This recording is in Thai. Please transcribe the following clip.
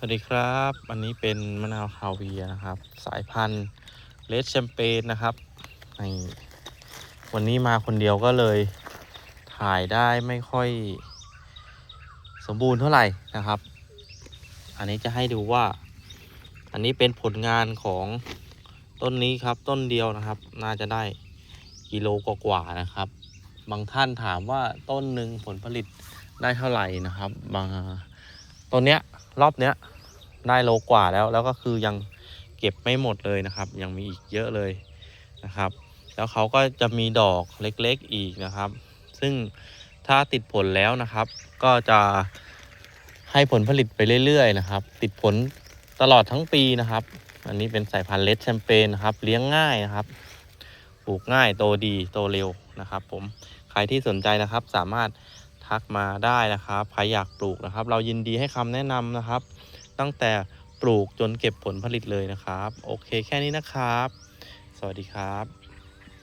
สวัสดีครับอันนี้เป็นมะนาวคาเวียนะครับ สายพันธุ์เลดแชมเปญนะครับในวันนี้มาคนเดียวก็เลย ถ่ายได้ไม่ค่อยสมบูรณ์เท่าไหร่นะครับ อันนี้จะให้ดูว่า อันนี้เป็นผลงานของต้นนี้ครับต้นเดียวนะครับ น่าจะได้กิโลกว่าๆนะครับ บางท่านถามว่าต้นหนึ่งผลผลิตได้เท่าไหร่นะครับ บาง ต้นเนี้ยรอบเนี้ยได้โลกว่าแล้ว แล้วก็คือยังเก็บไม่หมดเลยนะครับ ยังมีอีกเยอะเลยนะครับ แล้วเขาก็จะมีดอกเล็กๆอีกนะครับ ซึ่งถ้าติดผลแล้วนะครับ ก็จะให้ผลผลิตไปเรื่อยๆนะครับ ติดผลตลอดทั้งปีนะครับ อันนี้เป็นสายพันธุ์เลดแชมเปญนะครับ เลี้ยงง่ายนะครับ ปลูกง่าย โตดี โตเร็วนะครับ ผม ใครที่สนใจนะครับ สามารถ ทักมาได้นะครับใครอยากปลูกนะครับ เรายินดีให้คำแนะนำนะครับ ตั้งแต่ปลูกจนเก็บผลผลิตเลยนะครับ โอเคแค่นี้นะครับ สวัสดีครับ